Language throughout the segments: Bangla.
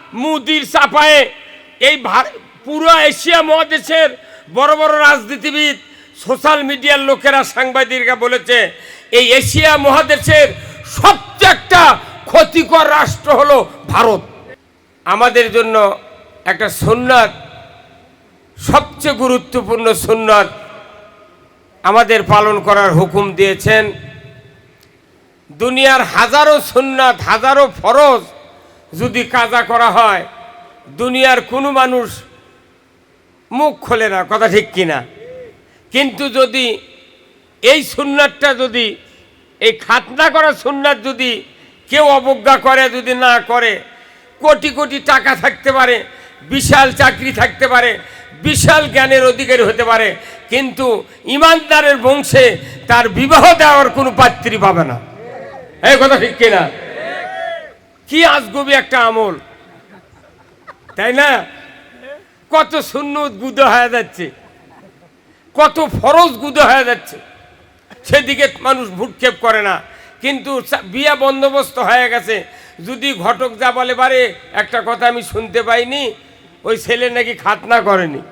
মুদির চাপায়ে এই পুরো এশিয়া মহাদেশের বড় বড় রাজনীতিবিদ সোশ্যাল মিডিয়ার লোকেরা সাংবাদিকরা বলেছে, এই এশিয়া মহাদেশের সবচেয়ে একটা ক্ষতিকর রাষ্ট্র হলো ভারত। আমাদের জন্য একটা সুন্নাত, সবচেয়ে গুরুত্বপূর্ণ সুন্নাত আমাদের পালন করার হুকুম দিয়েছেন। দুনিয়ার হাজারো সুন্নাত, হাজারো ফরজ যদি কাজা করা হয়, দুনিয়ার কোনো মানুষ মুখ খোলে না, কথা ঠিক কিনা? কিন্তু যদি এই সুন্নাতটা যদি, এই খাতনা করা সুন্নাত যদি কেউ অবজ্ঞা করে, যদি না করে, কোটি কোটি টাকা থাকতে পারে, বিশাল চাকরি থাকতে পারে, বিশাল জ্ঞানের অধিকারী হতে পারে, কিন্তু ইমানদারের বংশে তার বিবাহ দেওয়ার কোনো পাত্রী পাবে না। এই কথা ঠিক কিনা? কি আজগবি একটা আমল? তাই না? কত শূন্য গুদ হয়ে যাচ্ছে। কত ফরজ গুদ হয়ে যাচ্ছে। সেদিকে মানুষ ভূক্ষেপ করে না। কিন্তু বিয়া বন্দোবস্ত হয়ে গেছে। যদি ঘটক যা বলে বারে একটা কথা আমি শুনতে পাইনি। ওই ছেলে নাকি খাতনা করেনি।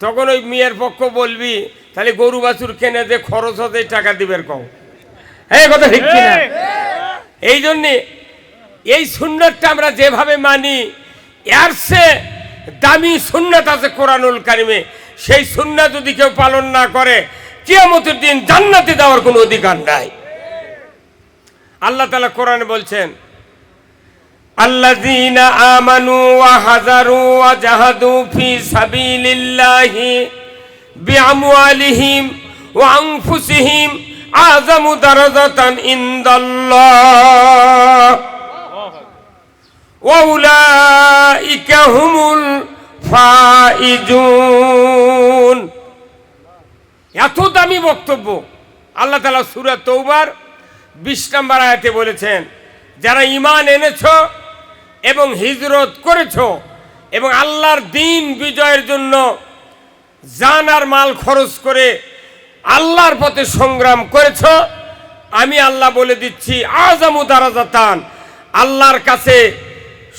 তখন ওই মেয়ের পক্ষ বলবি তাহলে গরু বাছুর কেনে যে খরচ হতে টাকা দিবের কম এই কথা ঠিক কিনা? এই জন্যে এই সুন্নতটা আমরা যেভাবে মানি, এর সে দামি সুন্নত আছে কোরআনুল কারিমে। সেই সুন্নত যদি কেউ পালন না করে, কিয়ামতের দিন জান্নাতে যাওয়ার কোনো অধিকার নাই। আল্লাহ তালা কোরআনে বলছেন, আল্লাযীনা আমানু ওয়া হাযারু ওয়া জাহাদু ফি সাবিলিল্লাহি বিআমওয়ালিহিম ওয়া আনফুসিহিম আযামু দারাজাতান ইনদাল্লাহ। এত দামি বক্তব্য। আল্লাহ তালা সুরা তৌবার বিশ নম্বর আয়াতে বলেছেন, যারা ইমান এনেছ এবং হিজরত করেছ এবং আল্লাহর দিন বিজয়ের জন্য জান আর মাল খরচ করে আল্লাহর পথে সংগ্রাম করেছ, আমি আল্লাহ বলে দিচ্ছি, আজামু দারাজাতান, আল্লাহর কাছে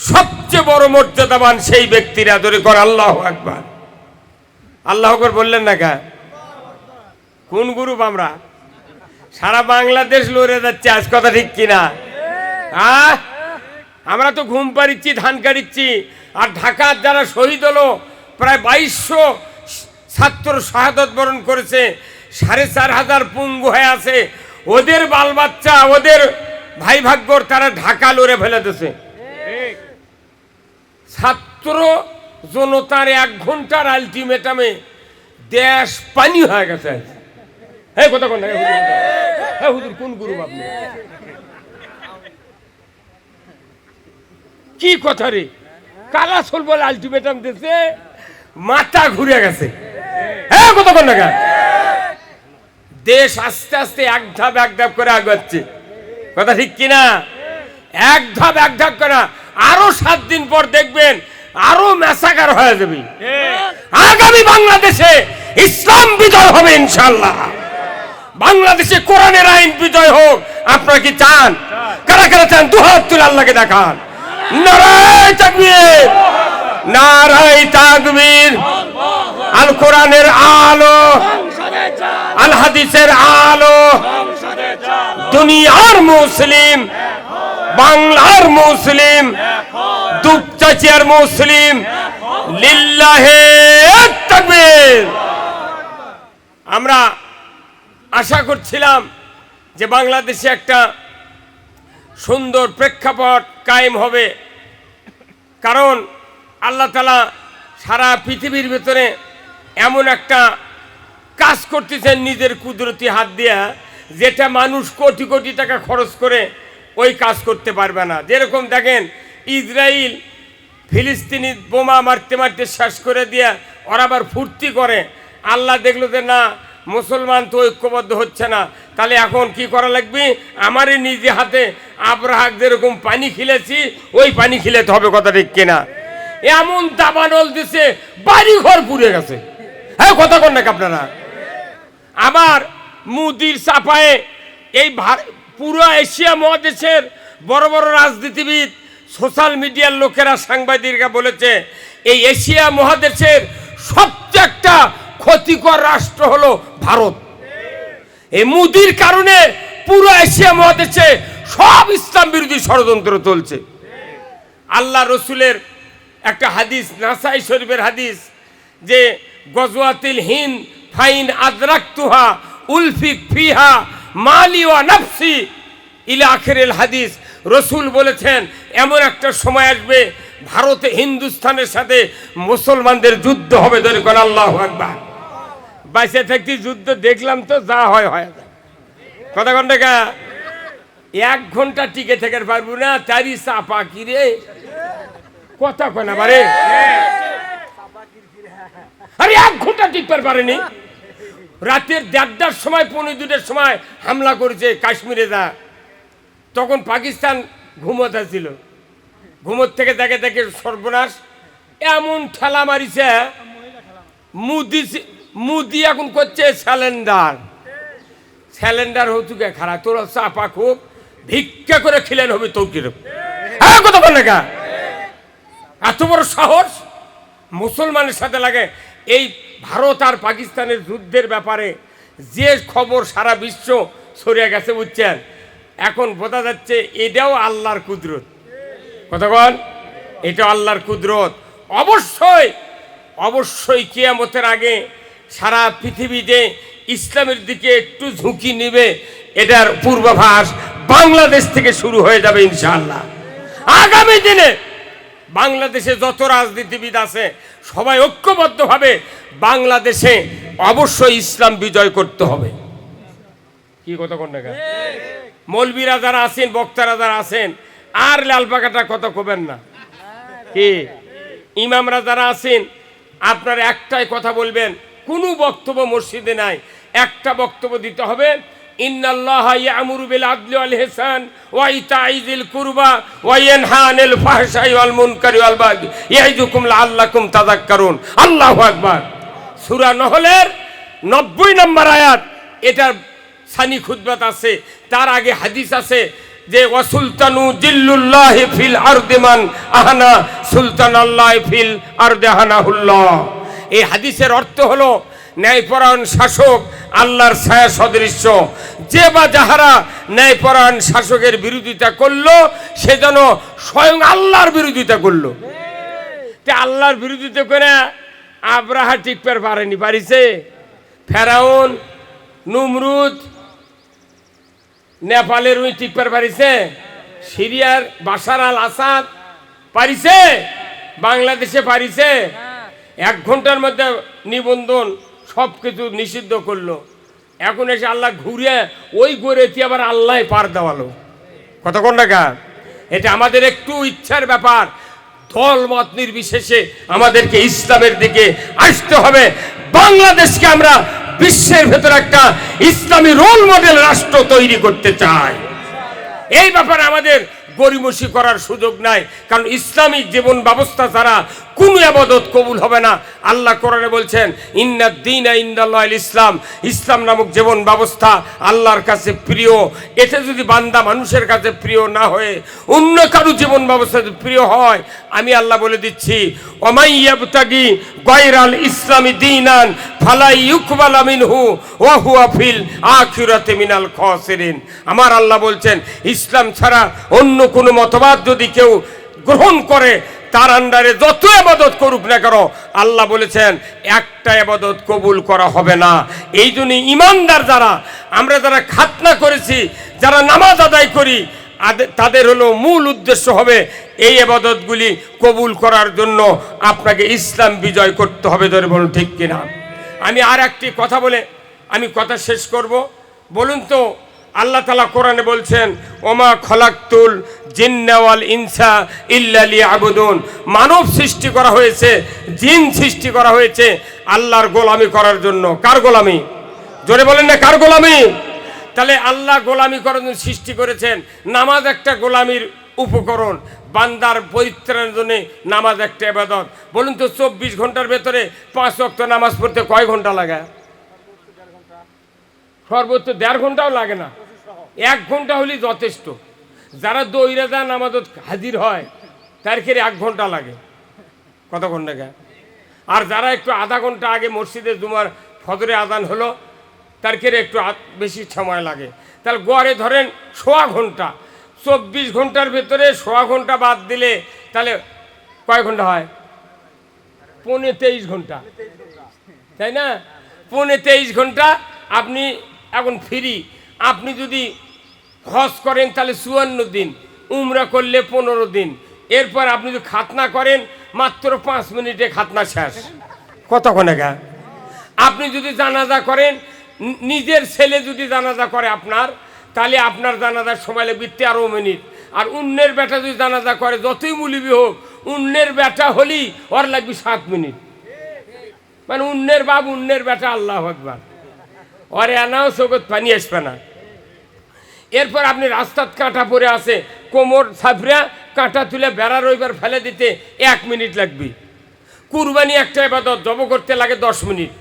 সবচেয়ে বড় মর্যাদাবান সেই ব্যক্তিরা ধরে কর, আল্লাহ একবার আল্লাহ আকবার বললেন না কা? কোন গ্রুপ আমরা? সারা বাংলাদেশ লড়ে যাচ্ছে, আজ কথা ঠিক কিনা? আমরা তো ঘুম পাড়িচ্ছি, ধান কাড়িচ্ছি, আর ঢাকার যারা শহীদ হলো, প্রায় বাইশশো ছাত্র শাহাদত বরণ করেছে, সাড়ে চার হাজার পুঙ্গু হয়ে আছে, ওদের বাল বাচ্চা, ওদের ভাই ভাগ্যর তারা ঢাকা লড়ে ফেলে দিছে ছাত্র জনতার এক ঘণ্টার আলটিমেটামে দেশ পানি হয়ে গেছে কোন গুরু আপনি কি কথা রে? কালা সোল বলে আলটিমেটাম দিছে, মাথা ঘুরে গেছে। হ্যাঁ কথা কোন না দেশ আস্তে আস্তে এক ধাপ এক ধাপ করে আগাচ্ছে। কথা ঠিক কিনা? এক ধাপ এক ধাপ করে আরও সাত দিন পর দেখবেন আরও মেসাকার হয়ে যাবে। আগামী বাংলাদেশে ইসলাম বিজয় হবে ইনশাল্লাহ বাংলাদেশে কোরআনের আইন বিজয় হোক, আপনারা কি চান? কারা কারা চান? দুহাত তুলে আল্লাহকে দেখান। নারায় তাকবীর। নারায় তাকবীর। আল কোরআনের আলো। আল হাদিসের আলো। দুনিয়ার মুসলিম বাংলার মুসলিম দুপচাচিয়ার মুসলিম, লিল্লাহে তাকবীর। আমরা আশা করছিলাম যে বাংলাদেশে একটা সুন্দর প্রেক্ষাপট কায়েম হবে। কারণ আল্লাহ তালা সারা পৃথিবীর ভেতরে এমন একটা কাজ করতেছেন নিজের কুদরতি হাত দিয়া, যেটা মানুষ কোটি কোটি টাকা খরচ করে ওই কাজ করতে পারবে না। যেরকম দেখেন ইসরায়েল ফিলিস্তিনি বোমা মারতে মারতে শেষ করে দিয়ে ওরা আবার ফুর্তি করে। আল্লাহ দেখল যে, না, মুসলমান তো ঐক্যবদ্ধ হচ্ছে না। তাহলে এখন কি করা লাগবে? আমারই নিজে হাতে আব্রাহাক যেরকম পানি খিলেছি, ওই পানি খিলেতে হবে কথা ঠিক কিনা? এমন দাবানল দিছে বাড়ি ঘর পুড়ে গেছে। হ্যাঁ কথা কন নাকি আপনারা? আবার মুদির চাপায়ে এই পুরো এশিয়া মহাদেশের বড় বড় রাজনীতিবিদ, সোশ্যাল মিডিয়ার লোকেরা সাংবাদিকরা বলেছে, এই এশিয়া মহাদেশের সবচেয়ে একটা ক্ষতিকর রাষ্ট্র হলো ভারত। এই মুদির কারণে পুরো এশিয়া মহাদেশে সব ইসলাম বিরোধী ষড়যন্ত্র চলছে। আল্লাহ রসুলের একটা হাদিস, নাসাই শরীফের হাদিস, যে গজওয়াতিল হিন ফাইন আদরাক্তুহা উলফিক ফিহা মালি ওয়া নাফসি ইলা আখেরেল হাদিস। রসুল বলেছেন, এমন একটা সময় আসবে, ভারতে হিন্দুস্তানের সাথে মুসলমানদের যুদ্ধ হবে, ধরে কোন আল্লাহ একবার বাইসে থাকতে যুদ্ধ দেখলাম তো, যা হয় হয়। কথা কন টাকা এক ঘণ্টা টিকে থেকে পারব না তারি চাপা কি রে? কথা কয় না, বারে। আরে, এক ঘণ্টা টিকতে পারেনি। রাতের দেড়টার সময় পনেরো দুটার সময় হামলা করেছে কাশ্মীরে যা। তখন পাকিস্তান ঘুমোতে ছিল ঘুমোর থেকে দেখে দেখে সর্বনাশ। এমন ঠেলা মারিছে, মুদি মুদি এখন করছে স্যালেন্ডার স্যালেন্ডার হতুকে খারাপ। তোর চাপা খুব ভিক্ষা করে খিলেন হবে তৌকির। হ্যাঁ কত বল এত বড় সাহস? মুসলমানের সাথে লাগে। এই ভারত আর পাকিস্তানের যুদ্ধের ব্যাপারে যে খবর সারা বিশ্ব ছড়িয়ে গেছে, বুঝছেন? এখন বোঝা যাচ্ছে এটাও আল্লাহর কুদরত। কতক্ষণ এটা আল্লাহর কুদরত। অবশ্যই অবশ্যই কিয়ামতের আগে সারা পৃথিবীতে ইসলামের দিকে একটু ঝুঁকি নেবে, এটার পূর্বাভাস বাংলাদেশ থেকে শুরু হয়ে যাবে ইনশাআল্লাহ। আগামী দিনে বাংলাদেশে যত রাজনীতিবিদ আছে, সবাই ঐক্যবদ্ধভাবে বাংলাদেশে অবশ্যই ইসলাম বিজয় করতে হবে। কি কথা কোন মৌলবীরা যারা আছেন, বক্তারা যারা আছেন, আর লাল পাকাটা কত কবেন না। কি? ইমামরা যারা আছেন, আপনার একটাই কথা বলবেন, কোনো বক্তব্য মসজিদে নাই। একটা বক্তব্য দিতে হবে কুরবা ওয়াল মুনকারি ওয়াল বাগি। ইয়াইদুকুম লাআল্লাকুম তাযাক্কারুন। আল্লাহু আকবার। সূরা নহলের 90 নম্বর আয়াত, এটার সানি আছে, তার আগে হাদিস আছে যে ওয়াসুলতানু জিল্লুল্লাহ ফিল আহানা সুলতান আল্লাহ ফিল এই হাদিসের অর্থ হলো ন্যায়পরায়ণ শাসক, আল্লাহর ছায়া সদৃশ্য যে বা যাহারা ন্যায়পরায়ণ শাসকের বিরোধিতা করল, সে যেন স্বয়ং আল্লাহর বিরোধিতা করল। তে আল্লাহর বিরোধিতা করে আব্রাহা টিকপার পারেনি পারিছে ফেরাউন, নুমরুদ, নেপালের ওই টিকপার পারিছে সিরিয়ার বাসার আল আসাদ পারিছে বাংলাদেশে পারিছে এক ঘণ্টার মধ্যে নিবন্ধন সব কিছু নিষিদ্ধ করল। এখন এসে আল্লাহ ঘুরে ওই গড়েতে আবার আল্লাহ পার দেওয়ালো। কতক্ষণ টাকা এটা আমাদের একটু ইচ্ছার ব্যাপার। দল মত নির্বিশেষে আমাদেরকে ইসলামের দিকে আসতে হবে। বাংলাদেশকে আমরা বিশ্বের ভেতর একটা ইসলামী রোল মডেল রাষ্ট্র তৈরি করতে চাই। এই ব্যাপারে আমাদের গরিমসি করার সুযোগ নাই। কারণ ইসলামিক জীবন ব্যবস্থা ছাড়া কোনো আবাদত কবুল হবে না। আল্লাহ কোরআনে বলছেন ইন্নাদ্দিন ইন্দাল্লাহ ইসলাম। ইসলাম নামক জীবন ব্যবস্থা আল্লাহর কাছে প্রিয় এটা যদি বান্দা মানুষের কাছে প্রিয় না হয়ে, অন্য কারও জীবন ব্যবস্থা যদি প্রিয় হয়, আমি আল্লাহ বলে দিচ্ছি অমাইয়াবতাগি গয়রাল ইসলামী দিন আন ফালাই ইউকবাল মিনহু, ওয়া হুয়া ফিল আখিরাতে মিনাল খাসিরিন। আমার আল্লাহ বলছেন, ইসলাম ছাড়া অন্য কোনো মতবাদ যদি কেউ গ্রহণ করে তার আন্ডারে যত আবাদত করুক না কেন, আল্লাহ বলেছেন, একটা আবাদত কবুল করা হবে না। এই জন্য ইমানদার যারা, আমরা যারা খাতনা করেছি, যারা নামাজ আদায় করি তাদের হলো মূল উদ্দেশ্য হবে এই আবাদতগুলি কবুল করার জন্য আপনাকে ইসলাম বিজয় করতে হবে ধরে বলুন ঠিক কিনা। আমি আর একটি কথা বলে, আমি কথা শেষ করব। বলুন তো আল্লাহ তালা কোরআনে বলছেন, ওমা খলাক্তুল জিন্নাওয়াল ইনসা ইল্লালি আবুদুন মানব সৃষ্টি করা হয়েছে, জিন সৃষ্টি করা হয়েছে আল্লাহর গোলামি করার জন্য। কার গোলামি? জোরে বলেন না, কার গোলামি? তাহলে আল্লাহ গোলামি করার জন্য সৃষ্টি করেছেন নামাজ একটা গোলামির উপকরণ, বান্দার পরিত্রাণের জন্য নামাজ একটা এবাদত বলুন তো, চব্বিশ ঘণ্টার ভেতরে পাঁচ অক্ট নামাজ পড়তে কয় ঘণ্টা লাগে? সর্বোচ্চ দেড় ঘন্টাও লাগে না। এক ঘণ্টা হলেই যথেষ্ট। যারা দৈরা যা নামাজত হাজির হয়, তার এক ঘণ্টা লাগে। কত ঘণ্টা গে আর যারা একটু আধা ঘণ্টা আগে মসজিদে জুমার ফজরে আদান হলো, তার খেয়ে একটু বেশি সময় লাগে। তাহলে গড়ে ধরেন সোয়া ঘণ্টা। চব্বিশ ঘণ্টার ভেতরে সোয়া ঘণ্টা বাদ দিলে তাহলে কয় ঘণ্টা হয়? পৌনে তেইশ ঘণ্টা। তাই না? পৌনে তেইশ ঘণ্টা আপনি এখন ফ্রি। আপনি যদি হজ করেন, তাহলে চুয়ান্ন দিন, উমরা করলে পনেরো দিন। এরপর আপনি যদি খাতনা করেন, মাত্র পাঁচ মিনিটে খাতনা শেষ। কতক্ষণে গা আপনি যদি জানাজা করেন নিজের ছেলে যদি জানাজা করে আপনার, তাহলে আপনার জানাজার সময় লাগবে তেরো মিনিট। আর অন্যের বেটা যদি জানাজা করে, যতই মুলিবি হোক, অন্যের বেটা হলেই ওর লাগবে সাত মিনিট। মানে অন্যের বাপ, অন্যের বেটা, আল্লাহ আকবার। ওরে আনাও সগত, পানি আসবে না। এরপর আপনি রাস্তাত কাঁটা পরে আছে, কোমর সাফরা কাঁটা তুলে বেড়া রইবার ফেলে দিতে এক মিনিট লাগবে। কুরবানি একটা এবাদত, জব করতে লাগে দশ মিনিট।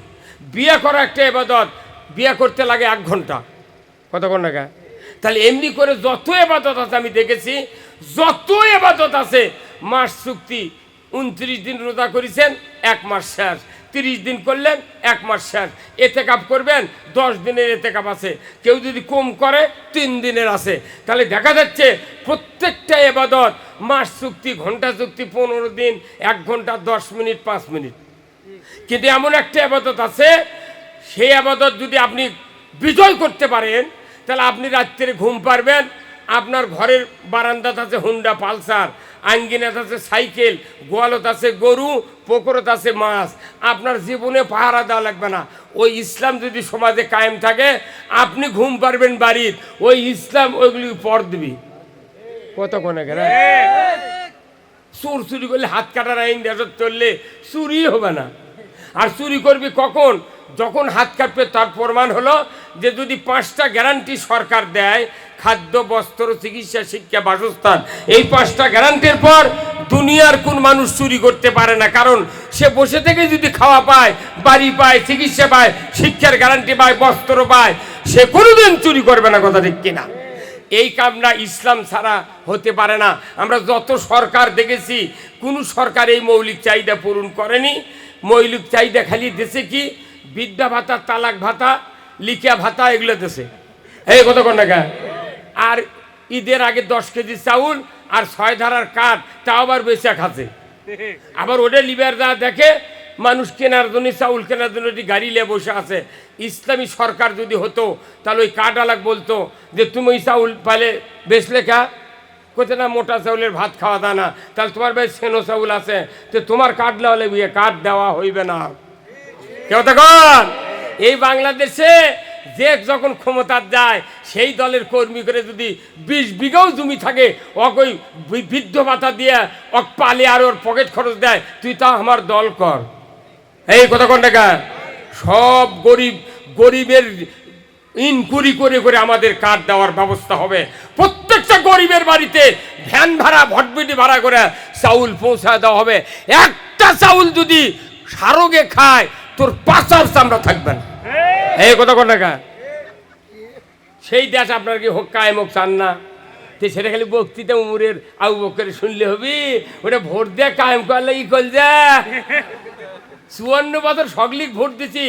বিয়ে করা একটা এবাদত, বিয়ে করতে লাগে এক ঘণ্টা। কতক্ষণ টাকা তাহলে এমনি করে যত এবাদত আছে, আমি দেখেছি, যত এবাদত আছে, মাস চুক্তি, উনত্রিশ দিন রোজা করেছেন, এক মাস শেষ। তিরিশ দিন করলেন, এক মাস শেষ। এতে কাপ করবেন, দশ দিনের এতে কাপ আছে। কেউ যদি কম করে, তিন দিনের আছে। তাহলে দেখা যাচ্ছে প্রত্যেকটা এবাদত, মাস চুক্তি, ঘণ্টা চুক্তি, পনেরো দিন, এক ঘণ্টা, দশ মিনিট, পাঁচ মিনিট। কিন্তু এমন একটা আবাদত আছে, সেই আবাদত যদি আপনি বিজয় করতে পারেন, তাহলে আপনি রাত্রে ঘুম পারবেন আপনার ঘরের বারান্দাত আছে হুন্ডা পালসার, আঙ্গিনাত আছে সাইকেল, গোয়ালত আছে গরু পুকুরত আছে মাছ, আপনার জীবনে পাহারা দেওয়া লাগবে না। ওই ইসলাম যদি সমাজে কায়েম থাকে, আপনি ঘুম পারবেন বাড়ির, ওই ইসলাম ওইগুলি পর দিবি। কত কোনে গেলে চোর চুরি করলে হাত কাটার আইন দেশত চললে চুরি হবে না। আর চুরি করবি কখন? যখন হাত কাটবে তার প্রমাণ হলো যে যদি পাঁচটা গ্যারান্টি সরকার দেয়, খাদ্য, বস্ত্র, চিকিৎসা, শিক্ষা, বাসস্থান, এই পাঁচটা গ্যারান্টির পর দুনিয়ার কোন মানুষ চুরি করতে পারে না। কারণ সে বসে থেকে যদি খাওয়া পায়, বাড়ি পায়, চিকিৎসা পায়, শিক্ষার গ্যারান্টি পায়, বস্ত্র পায়, সে কোনোদিন চুরি করবে না কথা ঠিক কিনা। এই কামটা ইসলাম ছাড়া হতে পারে না। আমরা যত সরকার দেখেছি, কোন সরকার এই মৌলিক চাহিদা পূরণ করেনি। মৌলিক চাহিদা খালি দেশে কি? বিদ্যা ভাতা, তালাক ভাতা লিখা ভাতা, এগুলো দেশে। এই কত টাকা আর ঈদের আগে দশ কেজি চাউল আর ছয় ধারার কাঠ, তাও আবার বেচা খাচ্ছে। আবার ওটা লিবার যা দেখে, মানুষ কেনার জন্য, চাউল কেনার জন্য একটি গাড়ি নিয়ে বসে আছে, ইসলামী সরকার যদি হতো, তাহলে ওই কাঠ আলাক বলতো যে, তুমি ওই চাউল পালে বেচলে কা? কোথা না, মোটা চাউলের ভাত খাওয়া দা না। তাহলে তোমার ভাই সেনো চাউল আছে। তো তোমার কাঠ দেওয়া লাগবে কাঠ দেওয়া হইবে না। কেউ তখন এই বাংলাদেশে যে যখন ক্ষমতার যায় সেই দলের কর্মী করে যদি বিশ বিঘাও জমি থাকে, অকই বৃদ্ধ ভাতা দিয়ে অক পালে আর ওর পকেট খরচ দেয়, তুই তা আমার দল কর। এই কথা কোন টাকা সব গরিব, গরিবের ইনকুরি করে করে আমাদের কার্ড দেওয়ার ব্যবস্থা হবে। প্রত্যেকটা গরিবের বাড়িতে ভ্যান ভাড়া ভটবিটি ভাড়া করে চাউল পৌঁছায় দেওয়া হবে। একটা চাউল যদি সারোগে খায়, তোর পাঁচার চামড়া থাকবে না। এই কথা কোন টাকা সেই দেশ আপনার কি হোক, কায়েম হোক, চান না। তো সেটা খালি বক্তৃতা, উমরের আবু বকরে শুনলে হবি। ওটা ভোট দিয়ে কায়েম করলে ই কল যা। চুয়ান্ন বছর সগলিক ভোট দিছি,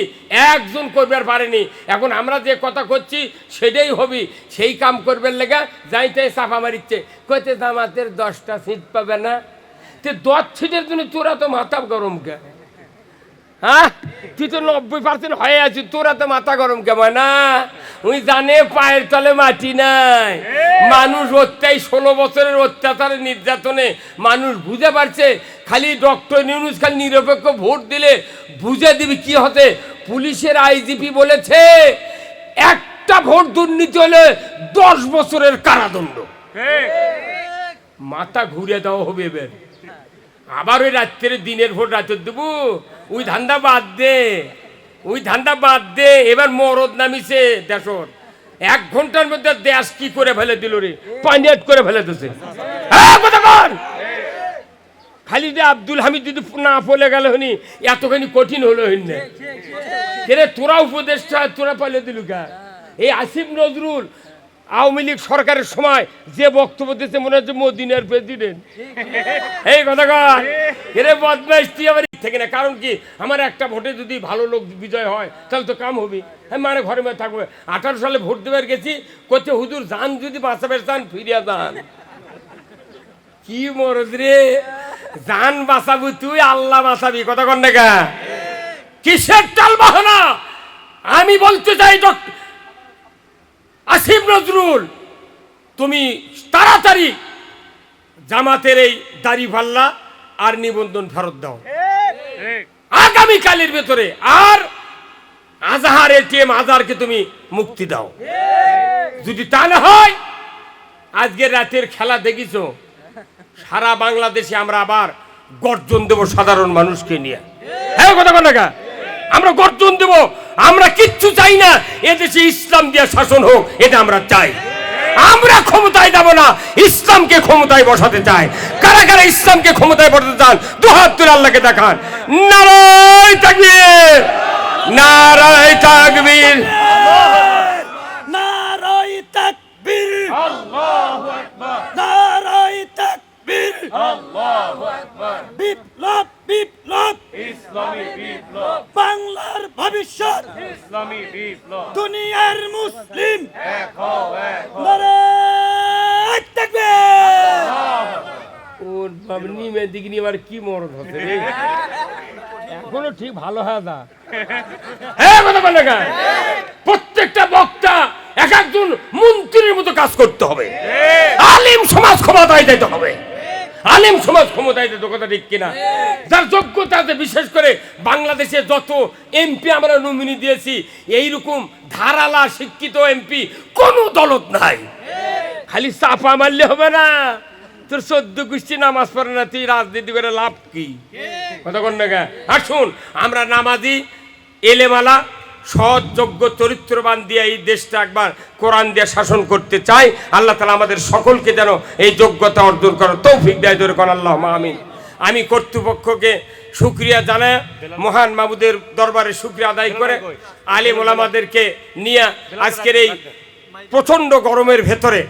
একজন করবে আর পারেনি। এখন আমরা যে কথা করছি, সেটাই হবি। সেই কাম করবে লেগে যাইতে চাপা মারিচ্ছে। কইতে জামাতের দশটা সিট পাবে না। তে দশ সিটের জন্য তোরা তো মাথা গরম কে হ্যাঁ? তুই তো নব্বই পার্সেন্ট হয়ে আছিস তোরা তো মাথা গরম কেমন না উনি জানে পায়ের তলে মাটি নাই। মানুষ অত্যাই ষোলো বছরের অত্যাচারে নির্যাতনে মানুষ বুঝে পারছে খালি ডক্টর নিউজ খালি নিরপেক্ষ ভোট দিলে বুঝে দিবি কি হতে। পুলিশের আইজিপি বলেছে একটা ভোট দুর্নীতি হলে দশ বছরের কারাদণ্ড। মাথা ঘুরে দেওয়া হবে এবার। আবার ওই রাত্রে দিনের ভোট রাতে দেবো। ওই ধান্দা বাদ দে ওই ধান্দা বাদ দে এবার মরদ নামিছে দেশর। এক ঘণ্টার মধ্যে দেশ কি করে ফেলে দিল রে? পানিয়াট করে ফেলে দিছে। হ্যাঁ, খালি যে আব্দুল হামিদ যদি না গেল হনি এতখানি কঠিন হলো হইনে তোরা উপদেশটা তোরা পালে দিলু কা এই আসিফ নজরুল আওয়ামী লীগ সরকারের সময় যে বক্তব্য দিচ্ছে মনে হচ্ছে মোদিনের প্রেসিডেন্ট। এই কথা কর! এরে বদমাইশ তুই থেকে না, কারণ কি? আমার একটা ভোটে যদি ভালো লোক বিজয় হয়, তাহলে তো কাম হবে। আমি মানে ঘরে মধ্যে থাকবে। আঠারো সালে ভোট দেবার গেছি করছে হুজুর, যান যদি বাঁচাবে চান ফিরিয়া যান। কি মরদ রে? জান বাঁচাবি তুই, আল্লাহ বাঁচাবি কথা কন কা? কিসের চাল বাহানা? আমি বলতে চাই আসিফ নজরুল, তুমি তাড়াতাড়ি জামাতের এই দাড়ি ফাল্লা আর নিবন্ধন ফেরত দাও। আগামীকালের ভেতরে আর আজাহার এটিএম আজারকে তুমি মুক্তি দাও। যদি তা না হয় আজকের রাতের খেলা দেখিছো, সারা বাংলাদেশে আমরা আবার গর্জন দেব সাধারণ মানুষকে নিয়ে। হ্যাঁ কথা না আমরা গর্জন দেব, আমরা কিচ্ছু চাই না, এদেশে ইসলাম দিয়ে শাসন হোক, এটা আমরা চাই। আমরা ক্ষমতায় যাব না। ইসলামকে ক্ষমতায় বসাতে চাই। কারা কারা ইসলামকে ক্ষমতায় বসাতে চান? দু হাত তুলে আল্লাহকে দেখান। নারায় তাকবীর। নারায় তাকবীর। নারাই তাকবীর। নারাই তাকবীর। বিপ্লব বিপ্লব। ইসলামী বিপ্লব। বাংলার ভবিষ্যৎ। ইসলামী বিপ্লব। দুনিয়ার মুসলিম। এক হও এক তাকবীর ওর বাবা নিমে দিক নিয়ে আবার কি মরদ হচ্ছে রে? এখনও ঠিক ভালো হয় না। হ্যাঁ কথা বলে প্রত্যেকটা বক্তা এক একজন মন্ত্রীর মতো কাজ করতে হবে। আলিম সমাজ ক্ষমতায় দিতে হবে। আলিম সমাজ ক্ষমতায় দিতে কথা ঠিক কিনা। যার যোগ্যতা আছে বিশেষ করে বাংলাদেশে যত এমপি আমরা নমিনি দিয়েছি এইরকম ধারালা শিক্ষিত এমপি কোনো দলত নাই। খালি চাপা মারলে হবে না। তোর চোদ্দ গোষ্ঠী নামাজ পড়ে না তুই রাজনীতি করে লাভ কি? কথা কন না আসুন আমরা নামাজি এলেমালা সৎ যোগ্য চরিত্রবান দিয়ে এই দেশটা একবার কোরআন দিয়ে শাসন করতে চাই। আল্লাহ তালা আমাদের সকলকে যেন এই যোগ্যতা অর্জন করার তৌফিক দেয়। জোরে কর আল্লাহ আমিন। আমি কর্তৃপক্ষকে শুক্রিয়া জানায় মহান মাবুদের দরবারে শুক্রিয়া আদায় করে, আলিম ওলামাদেরকে নিয়ে আজকের এই প্রচণ্ড গরমের ভেতরে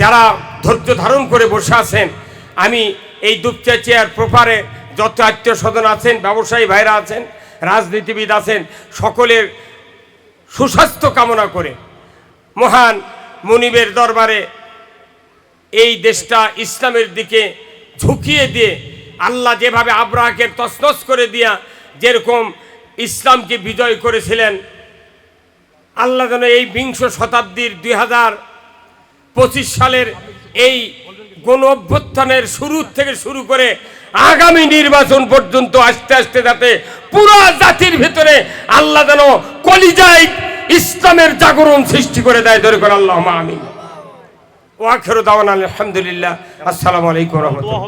যারা ধৈর্য ধারণ করে বসে আছেন, আমি এই দুপচা চেয়ার প্রপারে যত আত্মীয় স্বজন আছেন, ব্যবসায়ী ভাইরা আছেন রাজনীতিবিদ আছেন, সকলের সুস্বাস্থ্য কামনা করে। মহান মনিবের দরবারে এই দেশটা ইসলামের দিকে ঝুঁকিয়ে দিয়ে, আল্লাহ যেভাবে আব্রাহাকে তসনস করে দিয়া যেরকম ইসলামকে বিজয় করেছিলেন, আল্লাহ যেন এই বিংশ শতাব্দীর দুই হাজার পঁচিশ সালের এই গণ অভ্যুত্থানের শুরু থেকে শুরু করে আগামী নির্বাচন পর্যন্ত আস্তে আস্তে যাতে পুরো জাতির ভিতরে আল্লাহ যেন কলিজায় ইসলামের জাগরণ সৃষ্টি করে দেয় দরে করে আল্লাহ আমিন। ওয়াখের দাওয়ান আলহামদুলিল্লাহ। আসসালামু আলাইকুম রহমতুল্লাহ।